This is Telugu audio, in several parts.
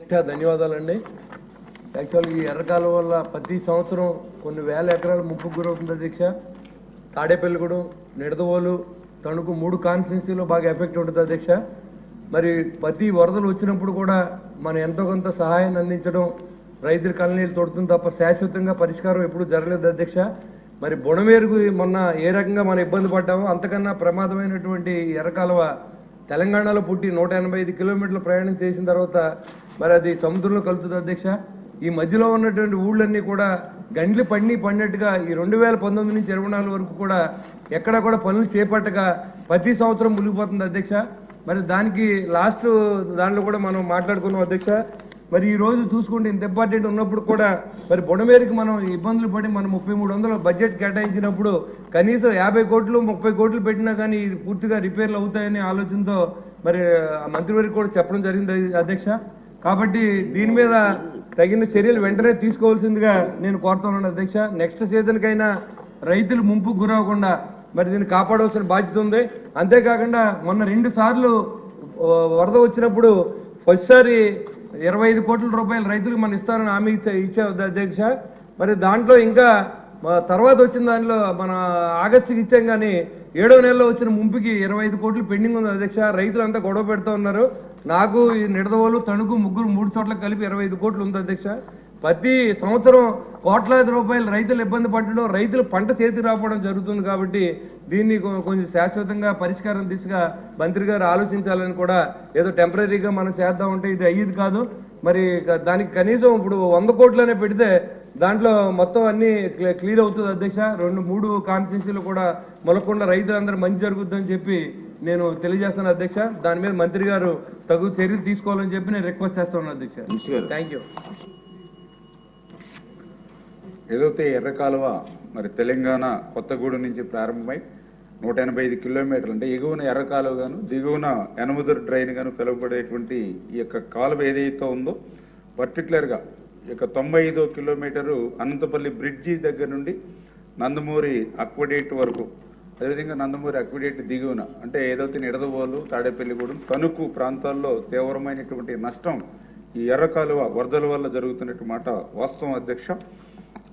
ఇంకా ధన్యవాదాలండి. యాక్చువల్గా ఈ ఎర్రకాలం వల్ల ప్రతి సంవత్సరం కొన్ని వేల ఎకరాలు ముప్పు గురవుతుంది అధ్యక్ష తాడేపల్లిగూడెం నిడదవోలు తణుకు మూడు కాన్స్టిట్యున్సీలో బాగా ఎఫెక్ట్ ఉంటుంది అధ్యక్ష మరి ప్రతి వరదలు వచ్చినప్పుడు కూడా మనం ఎంతో కొంత సహాయాన్ని అందించడం రైతుల కళ్ళనీళ్ళు తొడుతుంది తప్ప శాశ్వతంగా పరిష్కారం ఎప్పుడు జరగలేదు అధ్యక్ష మరి బుణమేరుకు మొన్న ఏ రకంగా మనం ఇబ్బంది పడ్డామో అంతకన్నా ప్రమాదమైనటువంటి ఎర్రకాలువ తెలంగాణలో పుట్టి నూట ఎనభై ఐదు కిలోమీటర్లు ప్రయాణం చేసిన తర్వాత మరి అది సముద్రంలో కలుపుతుంది అధ్యక్ష. ఈ మధ్యలో ఉన్నటువంటి ఊళ్ళన్నీ కూడా గండ్లు పండి పడినట్టుగా ఈ రెండు వేల పంతొమ్మిది నుంచి ఇరవై నాలుగు వరకు కూడా ఎక్కడ కూడా పనులు చేపట్టగా ప్రతి సంవత్సరం మునిగిపోతుంది అధ్యక్ష. మరి దానికి లాస్ట్ దాంట్లో కూడా మనం మాట్లాడుకున్నాం అధ్యక్ష. మరి ఈ రోజు చూసుకుంటే ఇంత ఇంపార్టెంట్ ఉన్నప్పుడు కూడా మరి బుడమేరికి మనం ఇబ్బందులు పడి మనం ముప్పై మూడు వందల బడ్జెట్ కేటాయించినప్పుడు కనీసం యాభై కోట్లు ముప్పై కోట్లు పెట్టినా కానీ ఇది పూర్తిగా రిపేర్లు అవుతాయనే ఆలోచనతో మరి ఆ మంత్రివర్గం కూడా చెప్పడం జరిగింది అధ్యక్ష. కాబట్టి దీని మీద తగిన చర్యలు వెంటనే తీసుకోవాల్సిందిగా నేను కోరుతున్నాను అధ్యక్ష. నెక్స్ట్ సీజన్కైనా రైతులు ముంపుకు గురవకుండా మరి దీన్ని కాపాడవలసిన బాధ్యత ఉంది. అంతేకాకుండా మొన్న రెండు సార్లు వరద వచ్చినప్పుడు ఫస్ట్సారి ఇరవై ఐదు కోట్ల రూపాయలు రైతులకు మనం ఇస్తారని హామీ ఇచ్చే ఇచ్చా అధ్యక్ష. మరి దాంట్లో ఇంకా తర్వాత వచ్చిన దానిలో మన ఆగస్టుకి ఇచ్చాం కానీ ఏడో నెలలో వచ్చిన ముంపుకి ఇరవై ఐదు కోట్లు పెండింగ్ ఉంది అధ్యక్ష. రైతులు అంతా గొడవ పెడుతూ ఉన్నారు. నాకు ఈ నిడదవోలు తణుకు ముగ్గురు మూడు చోట్ల కలిపి ఇరవై ఐదు కోట్లు ఉంది అధ్యక్ష. ప్రతి సంవత్సరం కోట్లాది రూపాయలు రైతులు ఇబ్బంది పడడం రైతులు పంట చేతికి రావడం జరుగుతుంది కాబట్టి దీన్ని కొంచెం శాశ్వతంగా పరిష్కారం దిశగా మంత్రి గారు ఆలోచించాలని కూడా ఏదో టెంపరీగా మనం చేద్దామంటే ఇది అయ్యేది కాదు. మరి దానికి కనీసం ఇప్పుడు వంద కోట్లనే పెడితే దాంట్లో మొత్తం అన్ని క్లియర్ అవుతుంది అధ్యక్ష. రెండు మూడు కాన్స్టిట్యూన్సీలు కూడా మొలకుండా రైతులందరూ మంచి జరుగుతుందని చెప్పి నేను తెలియజేస్తాను అధ్యక్ష దాని మీద మంత్రి గారు తగు చర్యలు తీసుకోవాలని చెప్పి నేను రిక్వెస్ట్ చేస్తున్నాను అధ్యక్ష. థ్యాంక్ యూ ఏదైతే ఎర్ర కాలువ మరి తెలంగాణ కొత్తగూడెం నుంచి ప్రారంభమై నూట ఎనభై ఐదు కిలోమీటర్లు అంటే ఎగువన ఎర్ర కాలువ గాను దిగువన యనమదురు డ్రైన్ గాను పిలువబడేటువంటి ఈ యొక్క కాలువ ఏదైతే ఉందో పర్టికులర్గా ఈ యొక్క తొంభై ఐదో కిలోమీటరు అనంతపల్లి బ్రిడ్జి దగ్గర నుండి నందమూరి అక్వడేట్ వరకు అదేవిధంగా నందమూరి అక్విడేట్ దిగువన అంటే ఏదైతే నిడదవోలు తాడేపల్లిగూడెం తణుకు ప్రాంతాల్లో తీవ్రమైనటువంటి నష్టం ఈ ఎర్ర కాలువ వరదల వల్ల జరుగుతున్నట్టు మాట వాస్తవం అధ్యక్ష.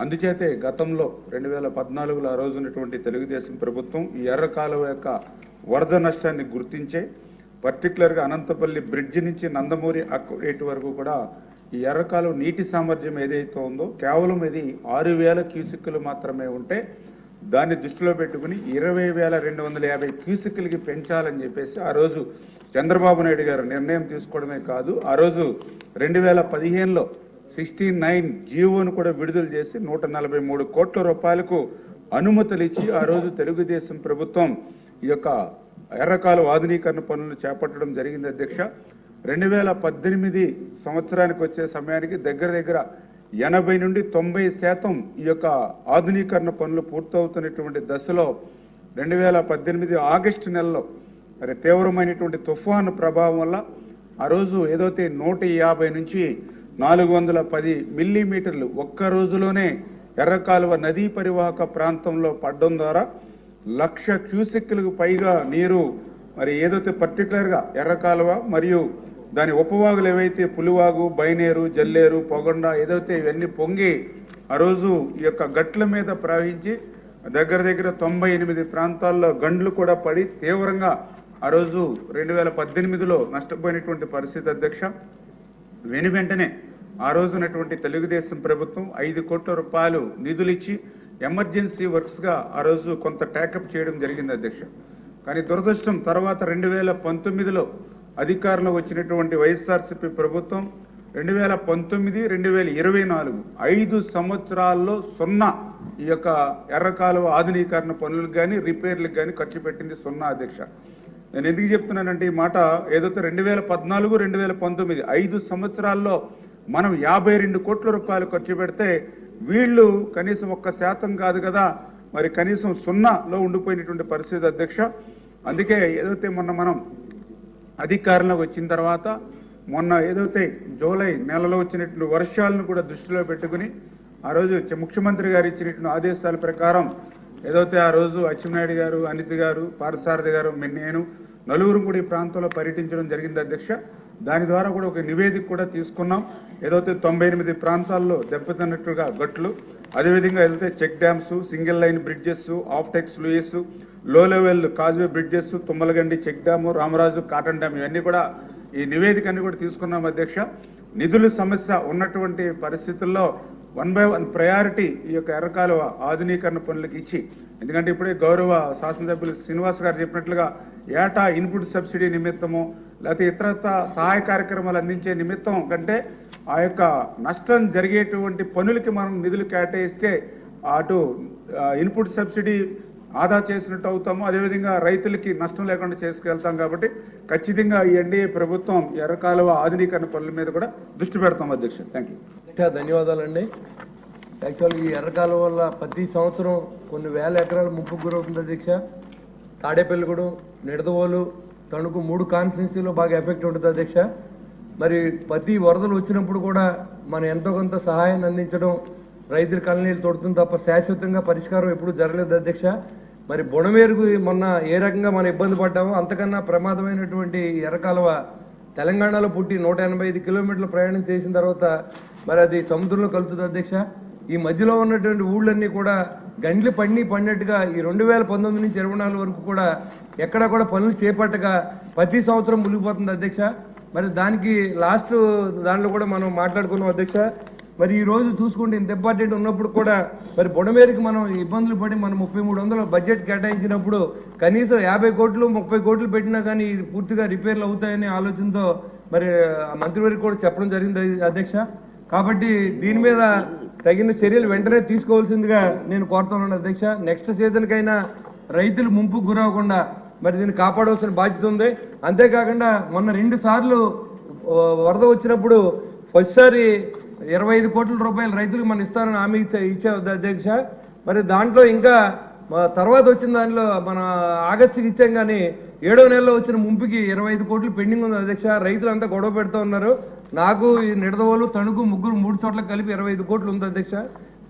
అందుచేతే గతంలో రెండు వేల పద్నాలుగులో ఆ రోజు తెలుగుదేశం ప్రభుత్వం ఈ ఎర్ర కాలువ యొక్క వరద నష్టాన్ని గుర్తించే పర్టికులర్గా అనంతపల్లి బ్రిడ్జ్ నుంచి నందమూరి అక్వేట్ వరకు కూడా ఈ ఎర్రకాలువ నీటి సామర్థ్యం ఏదైతే ఉందో కేవలం ఇది ఆరు వేల క్యూసిక్కులు మాత్రమే ఉంటే దాన్ని దృష్టిలో పెట్టుకుని ఇరవై వేల రెండు వందల యాభై క్యూసిక్లకి పెంచాలని చెప్పేసి ఆ రోజు చంద్రబాబు నాయుడు గారు నిర్ణయం తీసుకోవడమే కాదు ఆ రోజు రెండు వేల పదిహేనులో సిక్స్టీ నైన్ జీవోను కూడా విడుదల చేసి నూట నలభై మూడు కోట్ల రూపాయలకు అనుమతులు ఇచ్చి ఆ రోజు తెలుగుదేశం ప్రభుత్వం ఈ యొక్క ఎర్రకాలు ఆధునీకరణ పనులు చేపట్టడం జరిగింది. అధ్యక్ష రెండు వేల పద్దెనిమిది సంవత్సరానికి వచ్చే సమయానికి దగ్గర దగ్గర ఎనభై నుండి తొంభై శాతం ఈ యొక్క ఆధునీకరణ పనులు పూర్తవుతున్నటువంటి దశలో రెండు వేల పద్దెనిమిది ఆగస్టు నెలలో మరి తీవ్రమైనటువంటి తుఫాను ప్రభావం వల్ల ఆ రోజు ఏదైతే నూట యాభై నుంచి నాలుగు వందల పది మిల్లీమీటర్లు ఒక్క రోజులోనే ఎర్రకాలువ నదీ పరివాహక ప్రాంతంలో పడడం ద్వారా లక్ష క్యూసెక్లకు పైగా నీరు మరి ఏదైతే పర్టికులర్గా ఎర్రకాలువ మరియు దాని ఉపవాగులు ఏవైతే పులివాగు బైనేరు జల్లేరు పొగొండ ఏదైతే ఇవన్నీ పొంగి ఆ రోజు ఈ యొక్క గట్ల మీద ప్రవహించి దగ్గర దగ్గర తొంభై ఎనిమిది ప్రాంతాల్లో గండ్లు కూడా పడి తీవ్రంగా ఆ రోజు రెండు వేల పద్దెనిమిదిలో నష్టపోయినటువంటి పరిస్థితి అధ్యక్ష. వెను వెంటనే ఆ రోజునటువంటి తెలుగుదేశం ప్రభుత్వం ఐదు కోట్ల రూపాయలు నిధులు ఇచ్చి ఎమర్జెన్సీ వర్క్స్గా ఆ రోజు కొంత ట్యాకప్ చేయడం జరిగింది అధ్యక్ష. కానీ దురదృష్టం తర్వాత రెండు వేల పంతొమ్మిదిలో అధికారంలో వచ్చినటువంటి వైఎస్ఆర్సీపీ ప్రభుత్వం రెండు వేల పంతొమ్మిది రెండు వేల ఇరవై నాలుగు ఐదు సంవత్సరాల్లో సున్నా ఈ యొక్క ఎర్రకాలువ ఆధునీకరణ పనులకు కానీ రిపేర్లకు కానీ ఖర్చు పెట్టింది సున్నా అధ్యక్ష. నేను ఎందుకు చెప్తున్నానంటే ఈ మాట ఏదైతే రెండు వేల పద్నాలుగు రెండు వేల పంతొమ్మిది ఐదు సంవత్సరాల్లో మనం యాభై రెండు కోట్ల రూపాయలు ఖర్చు పెడితే వీళ్ళు కనీసం ఒక్క శాతం కాదు కదా మరి కనీసం సున్నాలో ఉండిపోయినటువంటి పరిస్థితి అధ్యక్ష. అందుకే ఏదైతే మొన్న మనం అధికారంలోకి వచ్చిన తర్వాత మొన్న ఏదైతే జూలై నెలలో వచ్చినట్లు వర్షాలను కూడా దృష్టిలో పెట్టుకుని ఆ రోజు ముఖ్యమంత్రి గారు ఇచ్చినట్టు ఆదేశాల ప్రకారం ఏదైతే ఆ రోజు అచ్చెన్నాయుడు గారు అనిత్ గారు పారసారథి గారు నేను నలుగురు కూడా ఈ ప్రాంతంలో పర్యటించడం జరిగింది అధ్యక్ష. దాని ద్వారా కూడా ఒక నివేదిక కూడా తీసుకున్నాం. ఏదైతే తొంభై ఎనిమిది ప్రాంతాల్లో దెబ్బతిన్నట్టుగా గట్లు అదేవిధంగా ఏదైతే check dams single line bridges ఆఫ్టెక్స్ sluice low level causeway bridges Tummalagandi check dam Ramaraju Cotton dam ఇవన్నీ కూడా ఈ నివేదికని కూడా తీసుకున్నాం అధ్యక్ష. నిధుల సమస్య ఉన్నటువంటి పరిస్థితుల్లో వన్ బై వన్ ప్రయారిటీ ఈ యొక్క ఎర్రకాలువ ఆధునీకరణ పనులకు ఇచ్చి ఎందుకంటే ఇప్పుడే గౌరవ శాసనసభ్యులు శ్రీనివాస్ గారు చెప్పినట్లుగా ఏటా ఇన్పుట్ సబ్సిడీ నిమిత్తము లేకపోతే ఇతరత్ర సహాయ కార్యక్రమాలు అందించే నిమిత్తం కంటే ఆ యొక్క నష్టం జరిగేటువంటి పనులకి మనం నిధులు కేటాయిస్తే అటు ఇన్పుట్ సబ్సిడీ ఆదా చేసినట్టు అవుతాము. అదేవిధంగా రైతులకి నష్టం లేకుండా చేసుకెళ్తాం కాబట్టి ఖచ్చితంగా ఈ ఎన్డీఏ ప్రభుత్వం ఎర్రకాలువ ఆధునీకరణ పనుల మీద కూడా దృష్టి పెడతాం అధ్యక్ష. థ్యాంక్ యూ ధన్యవాదాలండి. యాక్చువల్గా ఈ ఎర్రకాలం వల్ల ప్రతి సంవత్సరం కొన్ని వేల ఎకరాలు ముప్పు గురవుతుంది అధ్యక్ష. తాడేపల్లిగూడెం నిడదవోలు తణుకు మూడు కాన్స్టిట్యున్సీలో బాగా ఎఫెక్ట్ ఉంటుంది అధ్యక్ష. మరి ప్రతి వరదలు వచ్చినప్పుడు కూడా మనం ఎంతో కొంత సహాయాన్ని అందించడం రైతుల కళ్ళనీళ్ళు తొడుతుంది తప్ప శాశ్వతంగా పరిష్కారం ఎప్పుడు జరగలేదు అధ్యక్ష. మరి బుణమేరుకు మొన్న ఏ రకంగా మనం ఇబ్బంది పడ్డామో అంతకన్నా ప్రమాదమైనటువంటి ఎర్రకాలువ తెలంగాణలో పుట్టి నూట ఎనభై ఐదు కిలోమీటర్లు ప్రయాణం చేసిన తర్వాత మరి అది సముద్రంలో కలుతుంది అధ్యక్ష. ఈ మధ్యలో ఉన్నటువంటి ఊళ్ళన్నీ కూడా గండ్లు పండి పడినట్టుగా ఈ రెండు వేల పంతొమ్మిది నుంచి ఇరవై నాలుగు వరకు కూడా ఎక్కడా కూడా పనులు చేపట్టగా ప్రతి సంవత్సరం మునిగిపోతుంది అధ్యక్ష. మరి దానికి లాస్ట్ దాంట్లో కూడా మనం మాట్లాడుకున్నాం అధ్యక్ష. మరి ఈ రోజు చూసుకుంటే ఇంత ఇంపార్టెంట్ ఉన్నప్పుడు కూడా మరి బుడమేరికి మనం ఇబ్బందులు పడి మనం ముప్పై మూడు వందల బడ్జెట్ కేటాయించినప్పుడు కనీసం యాభై కోట్లు ముప్పై కోట్లు పెట్టినా కానీ ఇది పూర్తిగా రిపేర్లు అవుతాయనే ఆలోచనతో మరి మంత్రివారికి కూడా చెప్పడం జరిగింది అధ్యక్ష. కాబట్టి దీని మీద తగిన చర్యలు వెంటనే తీసుకోవాల్సిందిగా నేను కోరుతున్నాను అధ్యక్ష. నెక్స్ట్ సీజన్కైనా రైతులు ముంపుకు గురవకుండా మరి దీన్ని కాపాడవలసిన బాధ్యత ఉంది. అంతేకాకుండా మొన్న రెండు సార్లు వరద వచ్చినప్పుడు ఫస్ట్సారి ఇరవై ఐదు కోట్ల రూపాయలు రైతులకు మనం ఇస్తానని హామీ ఇచ్చా ఇచ్చే అధ్యక్ష మరి దాంట్లో ఇంకా తర్వాత వచ్చిన దానిలో మన ఆగస్టుకి ఇచ్చాం కానీ ఏడో నెలలో వచ్చిన ముంపుకి ఇరవై ఐదు కోట్లు పెండింగ్ ఉంది అధ్యక్ష. రైతులు అంతా గొడవ పెడుతూ ఉన్నారు. నాకు ఈ నిడదవోలు తణుకు ముగ్గురు మూడు చోట్ల కలిపి ఇరవై ఐదు కోట్లు ఉంది అధ్యక్ష.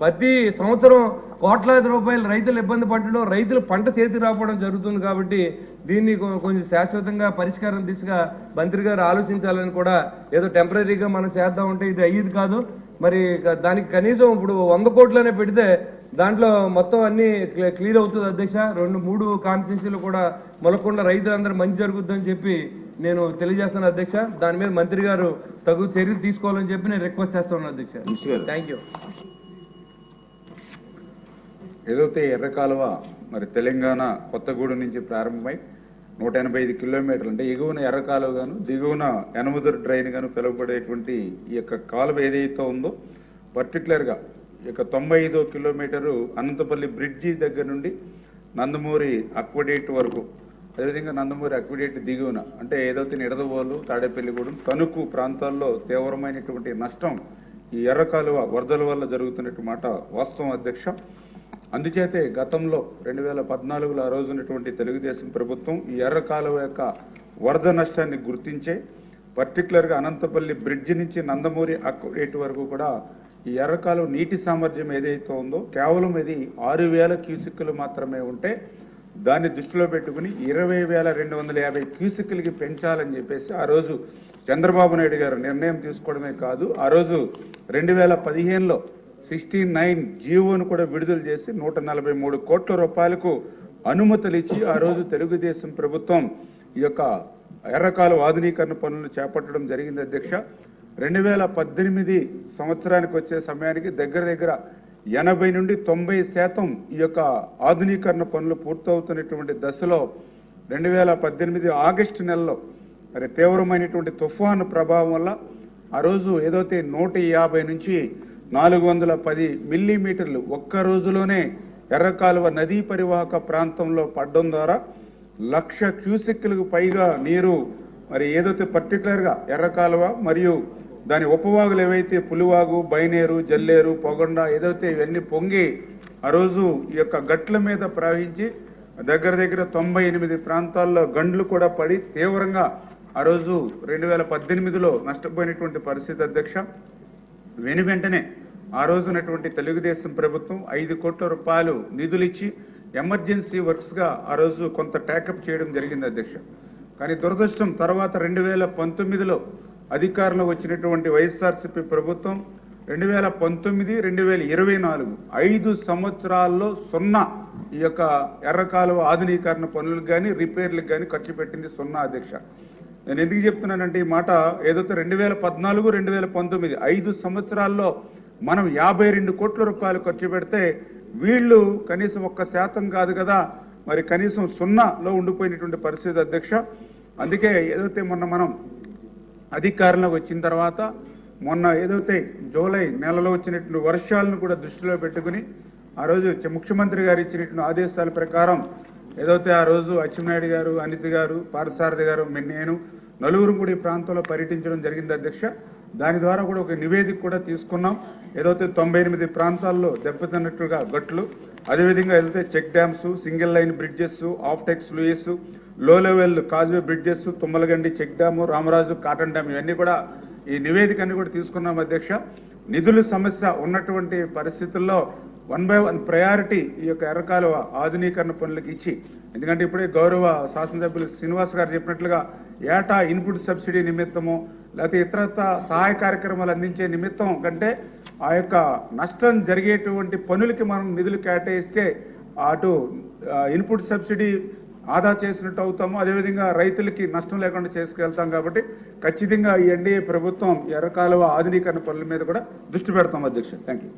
ప్రతి సంవత్సరం కోట్లాది రూపాయలు రైతులు ఇబ్బంది పడడం రైతులు పంట చేతి రావడం జరుగుతుంది కాబట్టి దీన్ని కొంచెం శాశ్వతంగా పరిష్కారం దిశగా మంత్రి గారు ఆలోచించాలని కూడా ఏదో టెంపరీగా మనం చేద్దాం ఉంటే ఇది అయ్యేది కాదు. మరి దానికి కనీసం ఇప్పుడు వంద కోట్లనే పెడితే దాంట్లో మొత్తం అన్ని క్లి- క్లియర్ అవుతుంది అధ్యక్ష. రెండు మూడు కాన్స్టిట్యూన్సీలు కూడా మొలకుండా రైతులందరూ మంచి జరుగుతుందని చెప్పి నేను తెలియజేస్తాను అధ్యక్ష. దాని మీద మంత్రి గారు తగు చర్యలు తీసుకోవాలని చెప్పి నేను రిక్వెస్ట్ చేస్తున్నాను అధ్యక్ష. థ్యాంక్ యూ ఏదైతే ఎర్ర కాలువ మరి తెలంగాణ కొత్తగూడెం నుంచి ప్రారంభమై నూట ఎనభై ఐదు కిలోమీటర్లు అంటే ఎగువన ఎర్ర కాలువ గాను దిగువన యనముదురు డ్రైన్ గాను పిలువబడేటువంటి ఈ యొక్క కాలువ ఏదైతే ఉందో పర్టికులర్గా ఈ యొక్క తొంభై ఐదో కిలోమీటరు అనంతపల్లి బ్రిడ్జి దగ్గర నుండి నందమూరి అక్వడేట్ వరకు అదేవిధంగా నందమూరి అక్విడేట్ దిగువన అంటే ఏదైతే నిడదవోలు తాడేపల్లిగూడెం తణుకు ప్రాంతాల్లో తీవ్రమైనటువంటి నష్టం ఈ ఎర్ర కాలువ వరదల వల్ల జరుగుతున్నట్టు మాట వాస్తవం అధ్యక్ష. అందుచేతే గతంలో రెండు వేల పద్నాలుగులో ఆ రోజు తెలుగుదేశం ప్రభుత్వం ఈ ఎర్ర కాలువ యొక్క వరద నష్టాన్ని గుర్తించే పర్టికులర్గా అనంతపల్లి బ్రిడ్జ్ నుంచి నందమూరి అక్వేట్ వరకు కూడా ఈ ఎర్రకాలువ నీటి సామర్థ్యం ఏదైతే ఉందో కేవలం ఇది ఆరు వేల క్యూసిక్కులు మాత్రమే ఉంటే దాన్ని దృష్టిలో పెట్టుకుని ఇరవై వేల రెండు వందల యాభై క్యూసిక్కులకి పెంచాలని చెప్పేసి ఆ రోజు చంద్రబాబు నాయుడు గారు నిర్ణయం తీసుకోవడమే కాదు ఆ రోజు రెండు వేల పదిహేనులో సిక్స్టీ నైన్ జీవోను కూడా విడుదల చేసి నూట నలభై మూడు కోట్ల రూపాయలకు అనుమతులు ఇచ్చి ఆ రోజు తెలుగుదేశం ప్రభుత్వం ఈ యొక్క ఎర్రకాలు ఆధునీకరణ పనులు చేపట్టడం జరిగింది అధ్యక్ష. రెండు వేల పద్దెనిమిది సంవత్సరానికి వచ్చే సమయానికి దగ్గర దగ్గర ఎనభై నుండి తొంభై శాతం ఈ యొక్క ఆధునీకరణ పనులు పూర్తవుతున్నటువంటి దశలో రెండు వేల పద్దెనిమిది ఆగస్టు నెలలో మరి తీవ్రమైనటువంటి తుఫాను ప్రభావం వల్ల ఆ రోజు ఏదైతే నూట యాభై నుంచి నాలుగు వందల పది మిల్లీమీటర్లు ఒక్క రోజులోనే ఎర్రకాలువ నదీ పరివాహక ప్రాంతంలో పడడం ద్వారా లక్ష క్యూసిక్లకు పైగా నీరు మరి ఏదైతే పర్టికులర్గా ఎర్రకాలువ మరియు దాని ఉపవాగులు ఏవైతే పులివాగు బైనేరు జల్లేరు పొగొండ ఏదైతే ఇవన్నీ పొంగి ఆ రోజు ఈ యొక్క గట్ల మీద ప్రవహించి దగ్గర దగ్గర తొంభై ఎనిమిది ప్రాంతాల్లో గండ్లు కూడా పడి తీవ్రంగా ఆ రోజు రెండు వేల పద్దెనిమిదిలో నష్టపోయినటువంటి పరిస్థితి అధ్యక్ష. వెను వెంటనే ఆ రోజునటువంటి తెలుగుదేశం ప్రభుత్వం ఐదు కోట్ల రూపాయలు నిధులిచ్చి ఎమర్జెన్సీ వర్క్స్గా ఆ రోజు కొంత ట్యాకప్ చేయడం జరిగింది అధ్యక్ష. కానీ దురదృష్టం తర్వాత రెండు వేల పంతొమ్మిదిలో అధికారంలో వచ్చినటువంటి వైఎస్ఆర్సీపీ ప్రభుత్వం రెండు వేల పంతొమ్మిది రెండు వేల ఇరవై నాలుగు ఐదు సంవత్సరాల్లో సున్నా ఈ యొక్క ఎర్రకాలువ ఆధునీకరణ పనులకు కానీ రిపేర్లకు కానీ ఖర్చు పెట్టింది సున్నా అధ్యక్ష. నేను ఎందుకు చెప్తున్నానంటే ఈ మాట ఏదైతే రెండు వేల పద్నాలుగు రెండు వేల పంతొమ్మిది ఐదు సంవత్సరాల్లో మనం యాభై రెండు కోట్ల రూపాయలు ఖర్చు పెడితే వీళ్ళు కనీసం ఒక్క శాతం కాదు కదా మరి కనీసం సున్నాలో ఉండిపోయినటువంటి పరిస్థితి అధ్యక్ష. అందుకే ఏదైతే మొన్న మనం అధికారంలోకి వచ్చిన తర్వాత మొన్న ఏదైతే జూలై నెలలో వచ్చినటువంటి వర్షాలను కూడా దృష్టిలో పెట్టుకుని ఆ రోజు ముఖ్యమంత్రి గారు ఇచ్చినటువంటి ఆదేశాల ప్రకారం ఏదైతే ఆ రోజు అచ్చెన్నాయుడు గారు అనిత్ గారు పారసారథి గారు నేను నలుగురు కూడా ఈ ప్రాంతంలో పర్యటించడం జరిగింది అధ్యక్ష. దాని ద్వారా కూడా ఒక నివేదిక కూడా తీసుకున్నాం. ఏదైతే తొంభై ఎనిమిది ప్రాంతాల్లో దెబ్బతిన్నట్టుగా గట్లు అదేవిధంగా ఏదైతే check dams single line bridges ఆఫ్టెక్స్ లూయిస్లో level causeway bridges Tummalagandi check dam Ramaraju Cotton dam ఇవన్నీ కూడా ఈ నివేదికని కూడా తీసుకున్నాం అధ్యక్ష. నిధుల సమస్య ఉన్నటువంటి పరిస్థితుల్లో వన్ బై వన్ ప్రయారిటీ ఈ యొక్క ఎర్రకాలువ ఆధునీకరణ పనులకు ఇచ్చి ఎందుకంటే ఇప్పుడే గౌరవ శాసనసభ్యులు శ్రీనివాస్ గారు చెప్పినట్లుగా ఏటా ఇన్పుట్ సబ్సిడీ నిమిత్తము లేకపోతే ఇతరత్ర సహాయ కార్యక్రమాలు అందించే నిమిత్తం కంటే ఆ యొక్క నష్టం జరిగేటువంటి పనులకి మనం నిధులు కేటాయిస్తే అటు ఇన్పుట్ సబ్సిడీ ఆదా చేసినట్టు అవుతాము. అదేవిధంగా రైతులకి నష్టం లేకుండా చేసుకెళ్తాం కాబట్టి ఖచ్చితంగా ఈ ఎన్డీఏ ప్రభుత్వం ఎర్రకాలువ ఆధునీకరణ పనుల మీద కూడా దృష్టి పెడతాం అధ్యక్ష. Thank you